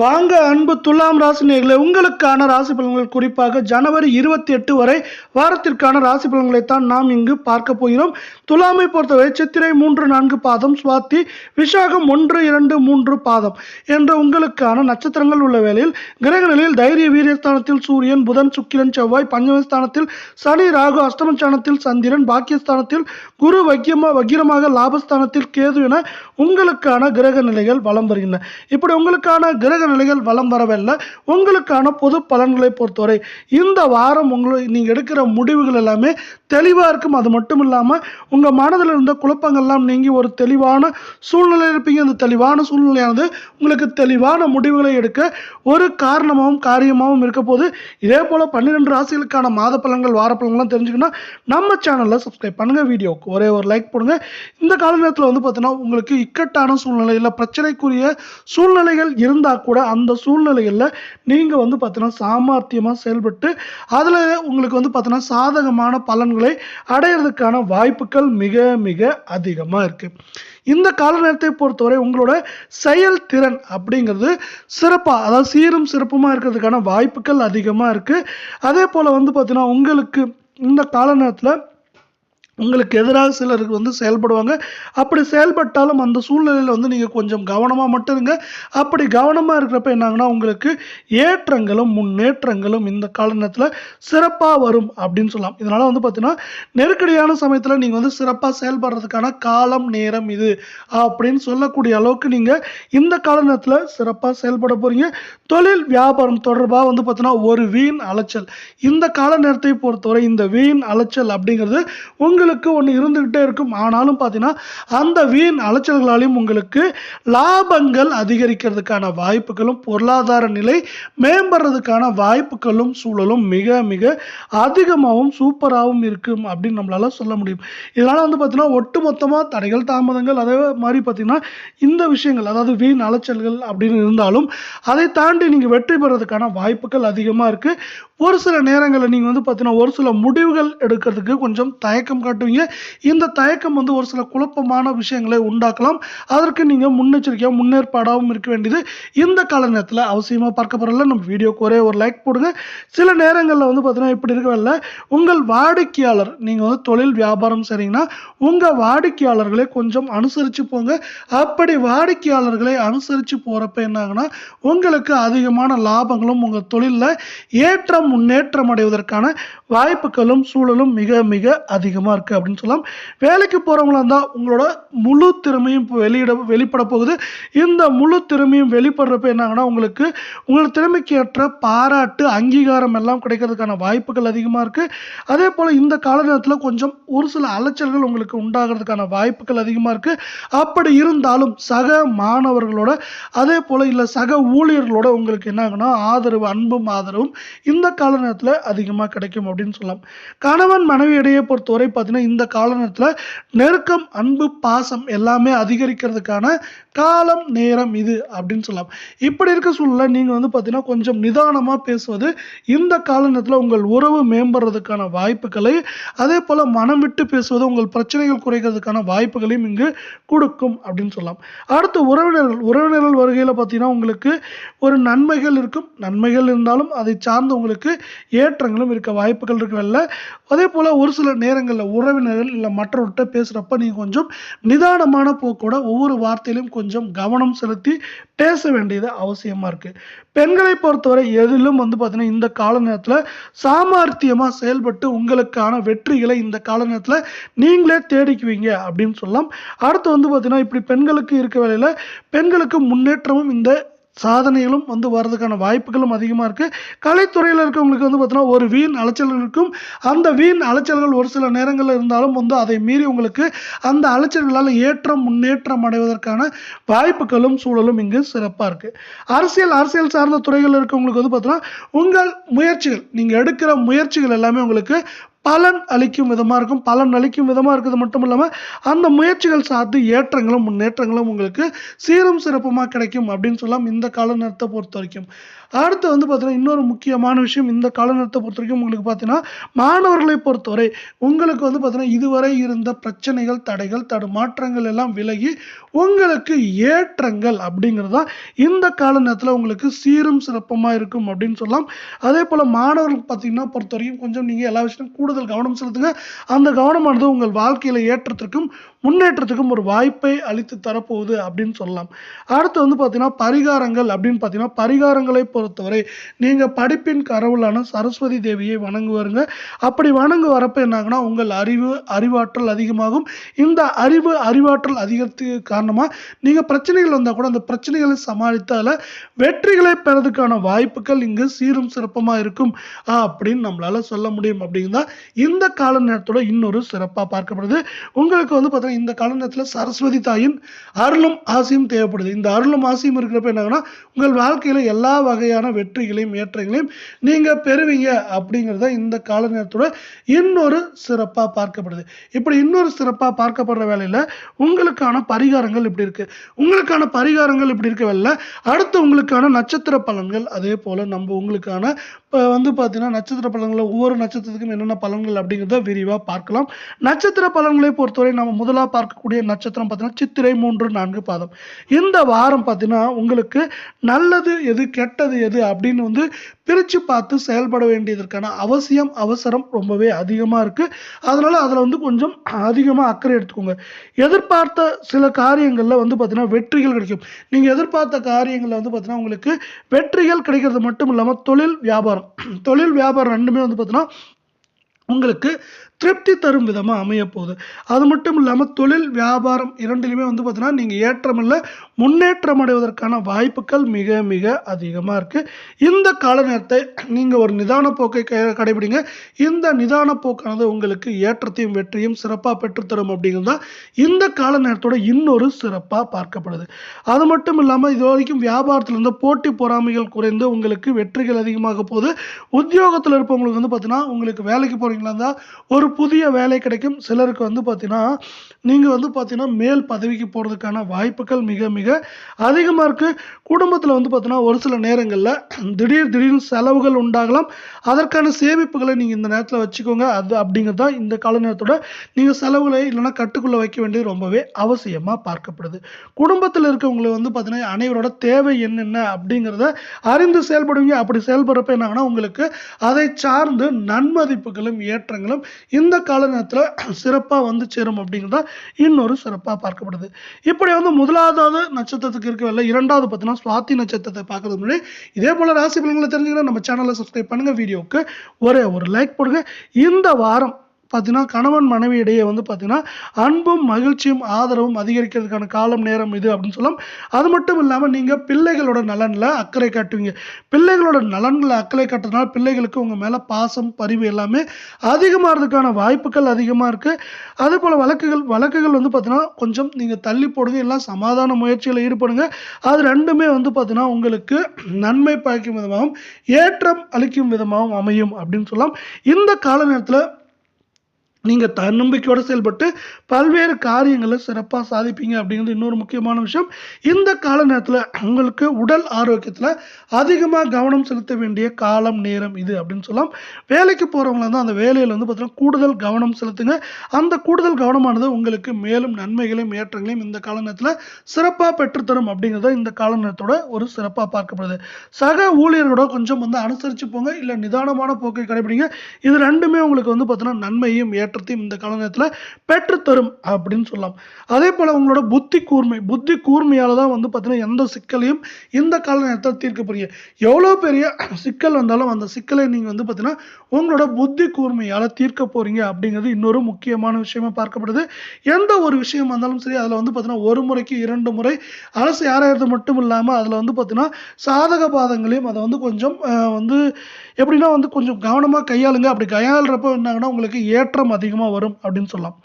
வாங்க அன்பு துலாம் ராசி உங்களுக்கான ராசி பலன்கள் குறிப்பாக ஜனவரி இருபத்தி எட்டு வரை வாரத்திற்கான ராசி பலன்களை தான் நாம் இங்கு பார்க்க போகிறோம். துலாமை பொறுத்தவரை சித்திரை மூன்று நான்கு பாதம் சுவாத்தி விசாகம் ஒன்று இரண்டு மூன்று பாதம் என்ற உங்களுக்கான நட்சத்திரங்கள் உள்ள வேளையில் கிரக நிலையில் தைரிய வீரியஸ்தானத்தில் சூரியன் புதன் சுக்கிரன் செவ்வாய் பஞ்சமஸ்தானத்தில் சனி ராகு அஷ்டமஸ்தானத்தில் சந்திரன் பாக்கியஸ்தானத்தில் குரு வக்கியமா வக்கிரமாக லாபஸ்தானத்தில் கேது என உங்களுக்கான கிரக நிலைகள் வலம் வருகின்றன. இப்படி உங்களுக்கான கிரக நிலைகள் வலம் வரவில்லை. உங்களுக்கான பொது பலன்களை பொறுத்தவரை இந்த வாரம் உங்களை நீங்கள் எடுக்கிற முடிவுகள் எல்லாமே தெளிவாக இருக்கும். அது மட்டும் இல்லாமல் உங்கள் மனதில் இருந்த குழப்பங்கள்லாம் நீங்கி ஒரு தெளிவான சூழ்நிலை இருப்பீங்க. அந்த தெளிவான சூழ்நிலையானது உங்களுக்கு தெளிவான முடிவுகளை எடுக்க ஒரு காரணமாகவும் காரியமாகவும் இருக்க போது இதே போல் பன்னிரெண்டு ராசிகளுக்கான மாத பலன்கள் வார பலன்கள்லாம் தெரிஞ்சுக்கணும் நம்ம சேனலில் சப்ஸ்கிரைப் பண்ணுங்கள் வீடியோவுக்கு ஒரே ஒரு லைக் போடுங்க. இந்த கால நேரத்தில் வந்து பார்த்தீங்கன்னா உங்களுக்கு இக்கட்டான சூழ்நிலை இல்லை பிரச்சனைக்குரிய சூழ்நிலைகள் இருந்தால் கூட அந்த சூழ்நிலைகளில் நீங்கள் வந்து பார்த்தீங்கன்னா சாமர்த்தியமாக செயல்பட்டு அதில் உங்களுக்கு வந்து பார்த்தீங்கன்னா சாதகமான பலன்களை அடையிறதுக்கான வாய்ப்புகள் மிக மிக அதிகமாக இருக்குது இந்த கால நேரத்தை பொறுத்தவரை உங்களோட செயல்திறன் அப்படிங்கிறது சிறப்பாக அதாவது சீரும் சிறப்புமாக இருக்கிறதுக்கான வாய்ப்புகள் அதிகமாக இருக்குது அதே போல் வந்து பார்த்திங்கன்னா உங்களுக்கு இந்த கால நேரத்தில் உங்களுக்கு எதிராக சிலருக்கு வந்து செயல்படுவாங்க. அப்படி செயல்பட்டாலும் அந்த சூழ்நிலையில் வந்து நீங்கள் கொஞ்சம் கவனமாக மட்டும் இருங்க. அப்படி கவனமாக இருக்கிறப்ப என்னாங்கன்னா உங்களுக்கு ஏற்றங்களும் முன்னேற்றங்களும் இந்த கால நேரத்தில் சிறப்பாக வரும் அப்படின்னு சொல்லலாம். இதனால் வந்து பார்த்தீங்கன்னா நெருக்கடியான சமயத்தில் நீங்கள் வந்து சிறப்பாக செயல்படுறதுக்கான காலம் நேரம் இது அப்படின்னு சொல்லக்கூடிய அளவுக்கு நீங்கள் இந்த கால நேரத்தில் சிறப்பாக செயல்பட போகிறீங்க தொழில் வியாபாரம் தொடர்பாக வந்து பார்த்தீங்கன்னா ஒரு வீண் அலைச்சல். இந்த கால நேரத்தை பொறுத்தவரை இந்த வீண் அலைச்சல் அப்படிங்கிறது உங்கள் உங்களுக்கு ஒன்று இருந்துக்கிட்டே இருக்கும். ஆனாலும் பார்த்தீங்கன்னா அந்த வீண் அலைச்சல்களாலையும் உங்களுக்கு லாபங்கள் அதிகரிக்கிறதுக்கான வாய்ப்புகளும் பொருளாதார நிலை மேம்படுறதுக்கான வாய்ப்புகளும் சூழலும் மிக மிக அதிகமாகவும் சூப்பராகவும் இருக்கும் அப்படின்னு நம்மளால சொல்ல முடியும். இதனால் வந்து பார்த்தீங்கன்னா ஒட்டுமொத்தமாக தடைகள் தாமதங்கள் அதே மாதிரி பார்த்தீங்கன்னா இந்த விஷயங்கள் அதாவது வீண் அலைச்சல்கள் அப்படின்னு இருந்தாலும் அதை தாண்டி நீங்கள் வெற்றி பெறதுக்கான வாய்ப்புகள் அதிகமாக இருக்குது ஒரு சில நேரங்களில் நீங்கள் வந்து பார்த்தீங்கன்னா ஒரு சில முடிவுகள் எடுக்கிறதுக்கு கொஞ்சம் தயக்கம் காட்டுவீங்க. இந்த தயக்கம் வந்து ஒரு சில குழப்பமான விஷயங்களை உண்டாக்கலாம். அதற்கு நீங்கள் முன்னெச்சரிக்கையாக முன்னேற்பாடாகவும் இருக்க வேண்டியது இந்த கால நேரத்தில் அவசியமாக பார்க்க போகிறல நம்ம வீடியோக்கு ஒரே ஒரு லைக் போடுங்க. சில நேரங்களில் வந்து பார்த்தீங்கன்னா இப்படி இருக்கவில்லை உங்கள் வாடிக்கையாளர் நீங்கள் வந்து தொழில் வியாபாரம் சரிங்கன்னா உங்கள் வாடிக்கையாளர்களை கொஞ்சம் அனுசரித்து போங்க. அப்படி வாடிக்கையாளர்களை அனுசரித்து போகிறப்ப என்ன உங்களுக்கு அதிகமான லாபங்களும் உங்கள் தொழிலில் ஏற்றம் முன்னேற்றம் அடைவதற்கான வாய்ப்புகளும் சூழலும் மிக மிக அதிகமாக இருக்குது அப்படின்னு சொல்லலாம். வேலைக்கு போகிறவங்களா இருந்தால் உங்களோட முழு திறமையும் வெளியிட வெளிப்பட போகுது. இந்த முழு திறமையும் வெளிப்படுறப்ப என்ன உங்களுக்கு உங்களோட திறமைக்கு ஏற்ற பாராட்டு அங்கீகாரம் எல்லாம் கிடைக்கிறதுக்கான வாய்ப்புகள் அதிகமாக இருக்குது அதே போல் இந்த கால நேரத்தில் கொஞ்சம் ஒரு சில அலைச்சல்கள் உங்களுக்கு உண்டாகிறதுக்கான வாய்ப்புகள் அதிகமாக இருக்குது அப்படி இருந்தாலும் சக மாணவர்களோட அதே போல் இல்லை சக ஊழியர்களோட உங்களுக்கு என்ன ஆகுனா ஆதரவு அன்பும் ஆதரவும் இந்த கால நேரத்தில் அதிகமாக கிடைக்கும் அப்படின்னு சொல்லலாம். கணவன் மனைவி இடையே பொறுத்தவரை பார்த்தீங்கன்னா இந்த கால நேரத்தில் நெருக்கம் அன்பு பாசம் எல்லாமே அதிகரிக்கிறதுக்கான காலம் நேரம் இது அப்படின்னு சொல்லலாம். இப்படி இருக்க சூழ்நிலை நீங்கள் வந்து பார்த்தீங்கன்னா கொஞ்சம் நிதானமாக பேசுவது இந்த கால நேரத்தில் உங்கள் உறவு மேம்படுறதுக்கான வாய்ப்புகளை அதே போல் மனம் விட்டு பேசுவது உங்கள் பிரச்சனைகள் குறைக்கிறதுக்கான வாய்ப்புகளையும் இங்கு கொடுக்கும் அப்படின்னு சொல்லலாம். அடுத்து உறவினர்கள் உறவினர்கள் வருகையில் பார்த்தீங்கன்னா உங்களுக்கு ஒரு நன்மைகள் இருக்கும். நன்மைகள் இருந்தாலும் அதை சார்ந்து உங்களுக்கு ஏற்றங்களும் இருக்க வாய்ப்புகள் இருக்கவில்லை அதே போல் ஒரு சில நேரங்களில் உறவினர்கள் இல்லை மற்றவர்கிட்ட பேசுகிறப்ப நீங்கள் கொஞ்சம் நிதானமான போக்கோட ஒவ்வொரு வார்த்தையிலும் கொஞ்சம் கவனம் செலுத்தி பேச வேண்டியது அவசியமாக இருக்குது பெண்களை பொறுத்தவரை எதிலும் வந்து பார்த்தீங்கன்னா இந்த கால நேரத்தில் சாமர்த்தியமாக செயல்பட்டு உங்களுக்கான வெற்றிகளை இந்த கால நேரத்தில் நீங்களே தேடிக்குவீங்க அப்படின்னு சொல்லலாம். அடுத்து வந்து பார்த்தீங்கன்னா இப்படி பெண்களுக்கு இருக்க வேலையில் பெண்களுக்கு முன்னேற்றமும் இந்த சாதனைகளும் வந்து வர்றதுக்கான வாய்ப்புகளும் அதிகமாக இருக்குது கலைத்துறையில் இருக்கவங்களுக்கு வந்து பார்த்தீங்கன்னா ஒரு வீண் அலைச்சல்கள் இருக்கும். அந்த வீண் அலைச்சல்கள் ஒரு சில நேரங்களில் இருந்தாலும் வந்து அதை மீறி உங்களுக்கு அந்த அலைச்சல்களால் ஏற்றம் முன்னேற்றம் அடைவதற்கான வாய்ப்புகளும் சூழலும் இங்கு சிறப்பாக இருக்குது அரசியல் அரசியல் சார்ந்த துறைகளில் இருக்கவங்களுக்கு வந்து பார்த்தீங்கன்னா உங்கள் முயற்சிகள் நீங்கள் எடுக்கிற முயற்சிகள் எல்லாமே உங்களுக்கு பலன் அளிக்கும் விதமாக இருக்கும். பலன் அளிக்கும் விதமாக இருக்கிறது மட்டும் இல்லாமல் அந்த முயற்சிகள் சார்ந்து ஏற்றங்களும் முன்னேற்றங்களும் உங்களுக்கு சீரும் சிறப்புமாக கிடைக்கும் அப்படின்னு சொல்லலாம் இந்த கால நேரத்தை பொறுத்த வரைக்கும். அடுத்து வந்து பார்த்தீங்கன்னா இன்னொரு முக்கியமான விஷயம் இந்த காலநேரத்தை பொறுத்த வரைக்கும் உங்களுக்கு பார்த்தீங்கன்னா மாணவர்களை பொறுத்தவரை உங்களுக்கு வந்து பார்த்தீங்கன்னா இதுவரை இருந்த பிரச்சனைகள் தடைகள் தடுமாற்றங்கள் எல்லாம் விலகி உங்களுக்கு ஏற்றங்கள் அப்படிங்கிறது தான் இந்த கால நேரத்தில் உங்களுக்கு சீரும் சிறப்பமாக இருக்கும் அப்படின்னு சொல்லலாம். அதே போல் மாணவர்கள் பார்த்தீங்கன்னா பொறுத்த வரைக்கும் கொஞ்சம் நீங்கள் எல்லா விஷயத்தையும் கூடுதல் கவனம் செலுத்துங்க. அந்த கவனமானது உங்கள் வாழ்க்கையில் ஏற்றத்திற்கும் முன்னேற்றத்துக்கும் ஒரு வாய்ப்பை அளித்து தரப்போகுது அப்படின்னு சொல்லலாம். அடுத்து வந்து பார்த்தீங்கன்னா பரிகாரங்கள் அப்படின்னு பார்த்தீங்கன்னா பரிகாரங்களை பொறுத்தவரை நீங்கள் படிப்பின் கடவுளான சரஸ்வதி தேவியை வணங்குவாருங்க. அப்படி வணங்கு வரப்போ என்னாகுன்னா உங்கள் அறிவு அறிவாற்றல் அதிகமாகும். இந்த அறிவு அறிவாற்றல் அதிகத்துக்கு காரணமாக நீங்கள் பிரச்சனைகள் வந்தால் கூட அந்த பிரச்சனைகளை சமாளித்தால வெற்றிகளை பெறதுக்கான வாய்ப்புகள் இங்கு சீரும் சிறப்பமாக இருக்கும். அப்படின்னு நம்மளால சொல்ல முடியும். அப்படிங்கிறதா இந்த கால நேரத்தோட இன்னொரு சிறப்பாக பார்க்கப்படுது. உங்களுக்கு வந்து பார்த்தீங்கன்னா இந்த கால நேரத்தில் சரஸ்வதி தாயின் அருளும் ஆசையும் தேவைப்படுது. இந்த அருளும் ஆசையும் இருக்கிறப்ப என்னங்கன்னா உங்கள் வாழ்க்கையில் எல்லா வகை வகையான வெற்றிகளையும் ஏற்றங்களையும் நீங்கள் பெறுவீங்க அப்படிங்கிறத இந்த கால நேரத்தோட இன்னொரு சிறப்பாக பார்க்கப்படுது. இப்படி இன்னொரு சிறப்பாக பார்க்கப்படுற வேலையில் உங்களுக்கான பரிகாரங்கள் இப்படி இருக்கு. உங்களுக்கான பரிகாரங்கள் இப்படி இருக்க வேலையில் அடுத்து உங்களுக்கான நட்சத்திர பலன்கள் அதே போல் நம்ம உங்களுக்கான இப்போ வந்து பார்த்தீங்கன்னா நட்சத்திர பலன்களில் ஒவ்வொரு நட்சத்திரத்துக்கும் என்னென்ன பலன்கள் அப்படிங்கிறத விரிவாக பார்க்கலாம். நட்சத்திர பலன்களை பொறுத்தவரை நம்ம முதலாக பார்க்கக்கூடிய நட்சத்திரம் பார்த்தீங்கன்னா சித்திரை மூன்று நான்கு பாதம். இந்த வாரம் பார்த்தீங்கன்னா உங்களுக்கு நல்லது எது கெட்டது எது அப்படின்னு வந்து பிரித்து பார்த்து செயல்பட வேண்டியதற்கான அவசியம் அவசரம் ரொம்பவே அதிகமாக இருக்குது அதனால் அதில் வந்து கொஞ்சம் அதிகமாக அக்கறை எடுத்துக்கோங்க. எதிர்பார்த்த சில காரியங்களில் வந்து பார்த்தீங்கன்னா வெற்றிகள் கிடைக்கும். நீங்கள் எதிர்பார்த்த காரியங்களில் வந்து பார்த்தீங்கன்னா உங்களுக்கு வெற்றிகள் கிடைக்கிறது மட்டும் இல்லாமல் தொழில் வியாபாரம் தொழில் வியாபாரம் ரெண்டுமே வந்து பார்த்தீங்கன்னா உங்களுக்கு திருப்தி தரும் விதமாக அமைய போகுது அது மட்டும் இல்லாமல் தொழில் வியாபாரம் இரண்டிலுமே வந்து பார்த்தீங்கன்னா நீங்கள் ஏற்றமில்லை முன்னேற்றம் அடைவதற்கான வாய்ப்புகள் மிக மிக அதிகமாக இருக்குது இந்த கால நேரத்தை நீங்கள் ஒரு நிதான போக்கை கடைபிடிங்க. இந்த நிதான போக்கானது உங்களுக்கு ஏற்றத்தையும் வெற்றியும் சிறப்பாக பெற்றுத்தரும் அப்படிங்கிறது தான் இந்த கால நேரத்தோட இன்னொரு சிறப்பாக பார்க்கப்படுது. அது மட்டும் இல்லாமல் இது வரைக்கும் வியாபாரத்தில் இருந்த போட்டி பொறாமைகள் குறைந்து உங்களுக்கு வெற்றிகள் அதிகமாக போகுது. உத்தியோகத்தில் இருப்பவங்களுக்கு வந்து பார்த்தீங்கன்னா உங்களுக்கு வேலைக்கு போகிறீங்களா இருந்தால் ஒரு புதிய வேலை கிடைக்கும். சிலருக்கு வந்து பார்த்தீங்கன்னா நீங்கள் வந்து பார்த்தீங்கன்னா மேல் பதவிக்கு போகிறதுக்கான வாய்ப்புகள் மிக மிக அதிகமாக இருக்குது குடும்பத்தில் வந்து பார்த்தீங்கன்னா ஒரு சில நேரங்களில் திடீர் திடீர்னு செலவுகள் உண்டாகலாம். அதற்கான சேமிப்புகளை நீங்கள் இந்த நேரத்தில் வச்சுக்கோங்க. அது அப்படிங்கிறது தான் இந்த கால நேரத்தோட நீங்கள் செலவுகளை இல்லைன்னா கட்டுக்குள்ளே வைக்க வேண்டியது ரொம்பவே அவசியமாக பார்க்கப்படுது. குடும்பத்தில் இருக்கவங்களை வந்து பார்த்தீங்கன்னா அனைவரோட தேவை என்னென்ன அப்படிங்கிறத அறிந்து செயல்படுவீங்க. அப்படி செயல்படுறப்ப என்ன உங்களுக்கு அதை சார்ந்து நன்மதிப்புகளும் ஏற்றங்களும் இந்த கால நேரத்தில் சிறப்பாக வந்து சேரும் அப்படிங்கிறத இன்னொரு சிறப்பாக பார்க்கப்படுது. இப்படி வந்து முதலாவது நட்சத்திரத்துக்கு இருக்கவில்லை இரண்டாவது பார்த்தீங்கன்னா சுவாதி நட்சத்திரத்தை பார்க்கறது முன்னாடி இதே போல் ராசி பலன்களை தெரிஞ்சுக்கணும் நம்ம சேனலை சப்ஸ்கிரைப் பண்ணுங்க வீடியோவுக்கு ஒரே ஒரு லைக் போடுங்க. இந்த வாரம் பார்த்தீங்கன்னா கணவன் மனைவி இடையே வந்து பார்த்தீங்கன்னா அன்பும் மகிழ்ச்சியும் ஆதரவும் அதிகரிக்கிறதுக்கான காலம் நேரம் இது அப்படின்னு சொல்லலாம். அது மட்டும் இல்லாமல் நீங்கள் பிள்ளைகளோட நலனில் அக்கறை காட்டுவீங்க. பிள்ளைகளோட நலன்களை அக்கறை காட்டுறதுனால பிள்ளைகளுக்கு உங்கள் மேலே பாசம் பரிவு எல்லாமே அதிகமாகிறதுக்கான வாய்ப்புகள் அதிகமாக இருக்குது அதே போல் வழக்குகள் வழக்குகள் வந்து பார்த்தீங்கன்னா கொஞ்சம் நீங்கள் தள்ளி போடுங்க. எல்லாம் சமாதான முயற்சியில் ஈடுபடுங்க. அது ரெண்டுமே வந்து பார்த்தீங்கன்னா உங்களுக்கு நன்மை பயக்கும் விதமாகவும் ஏற்றம் அளிக்கும் விதமாகவும் அமையும் அப்படின்னு சொல்லலாம். இந்த கால நேரத்தில் நீங்கள் தன்னம்பிக்கையோடு செயல்பட்டு பல்வேறு காரியங்களை சிறப்பாக சாதிப்பீங்க அப்படிங்கிறது இன்னொரு முக்கியமான விஷயம். இந்த கால நேரத்தில் உங்களுக்கு உடல் ஆரோக்கியத்தில் அதிகமாக கவனம் செலுத்த வேண்டிய காலம் நேரம் இது அப்படின்னு சொல்லலாம். வேலைக்கு போகிறவங்கள தான் அந்த வேலையில் வந்து பார்த்தீங்கன்னா கூடுதல் கவனம் செலுத்துங்க. அந்த கூடுதல் கவனமானது உங்களுக்கு மேலும் நன்மைகளையும் ஏற்றங்களையும் இந்த கால நேரத்தில் சிறப்பாக பெற்றுத்தரும் அப்படிங்கிறத இந்த கால நேரத்தோட ஒரு சிறப்பாக பார்க்கப்படுது. சக ஊழியர்களோட கொஞ்சம் வந்து அனுசரித்து போங்க. இல்லை நிதானமான போக்கை கடைபிடிங்க. இது ரெண்டுமே உங்களுக்கு வந்து பார்த்தீங்கன்னா நன்மையும் ஏற்றத்தையும் இந்த கால நேரத்தில் பெற்றுத்தரும் அப்படின்னு சொல்லலாம். அதே போல் உங்களோட புத்தி கூர்மை புத்தி கூர்மையால் தான் வந்து பார்த்தீங்கன்னா எந்த சிக்கலையும் இந்த கால நேரத்தில் தீர்க்க போறீங்க எவ்வளோ பெரிய சிக்கல் வந்தாலும் அந்த சிக்கலை நீங்கள் வந்து பார்த்தீங்கன்னா உங்களோட புத்தி கூர்மையால் தீர்க்க போறீங்க அப்படிங்கிறது இன்னொரு முக்கியமான விஷயமா பார்க்கப்படுது. எந்த ஒரு விஷயம் வந்தாலும் சரி அதில் வந்து பார்த்தீங்கன்னா ஒரு முறைக்கு இரண்டு முறை அரசு ஆராயறது மட்டும் இல்லாமல் அதில் வந்து பார்த்தீங்கன்னா சாதக பாதங்களையும் அதை வந்து கொஞ்சம் வந்து எப்படின்னா வந்து கொஞ்சம் கவனமாக கையாளுங்க. அப்படி கையாளுறப்ப என்னாங்கன்னா உங்களுக்கு ஏற்றம் அதிகமாக வரும் அப்படின்னு சொல்லலாம்.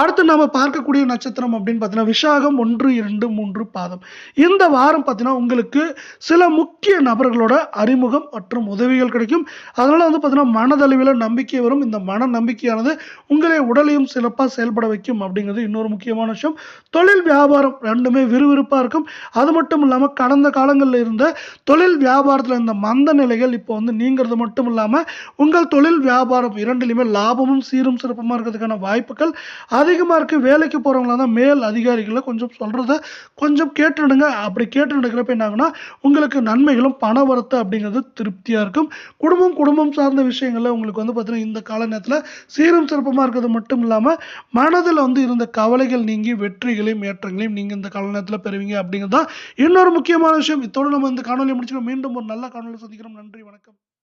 அடுத்து நாம பார்க்கக்கூடிய நட்சத்திரம் அப்படின்னு பார்த்தீங்கன்னா விசாகம் ஒன்று இரண்டு மூன்று பாதம். இந்த வாரம் பார்த்தீங்கன்னா உங்களுக்கு சில முக்கிய நபர்களோட அறிமுகம் மற்றும் உதவிகள் கிடைக்கும். அதனால வந்து பார்த்தீங்கன்னா மனதளவில் நம்பிக்கை வரும். இந்த மன நம்பிக்கையானது உங்களை உடலையும் சிறப்பாக செயல்பட வைக்கும் அப்படிங்கிறது இன்னொரு முக்கியமான விஷயம். தொழில் வியாபாரம் ரெண்டுமே விறுவிறுப்பாக இருக்கும். அது மட்டும் இல்லாமல் கடந்த காலங்களில் இருந்த தொழில் வியாபாரத்தில் இந்த மந்த நிலைகள் இப்போ வந்து நீங்கிறது மட்டும் இல்லாமல் உங்கள் தொழில் வியாபாரம் இரண்டிலுமே லாபமும் சீரும் சிறப்புமாக இருக்கிறதுக்கான வாய்ப்புகள் அதிகமாக இருக்குது வேலைக்கு போகிறவங்களா தான் மேல் அதிகாரிகளை கொஞ்சம் சொல்கிறத கொஞ்சம் கேட்டுடுங்க. அப்படி கேட்டு நடக்கிறப்ப என்ன உங்களுக்கு நன்மைகளும் பண வரத்து அப்படிங்கிறது திருப்தியாக இருக்கும். குடும்பம் குடும்பம் சார்ந்த விஷயங்களில் உங்களுக்கு வந்து பார்த்தீங்கன்னா இந்த கால நேரத்தில் சீரும் சிறப்பமாக இருக்கிறது மட்டும் இல்லாமல் மனதில் வந்து இருந்த கவலைகள் நீங்கி வெற்றிகளையும் ஏற்றங்களையும் நீங்கள் இந்த கால நேரத்தில் பெறுவீங்க அப்படிங்கிறது தான் இன்னொரு முக்கியமான விஷயம். இத்தோடு நம்ம இந்த காணொலியை முடிச்சுக்கிறோம். மீண்டும் ஒரு நல்ல காணொலி சந்திக்கிறோம். நன்றி வணக்கம்.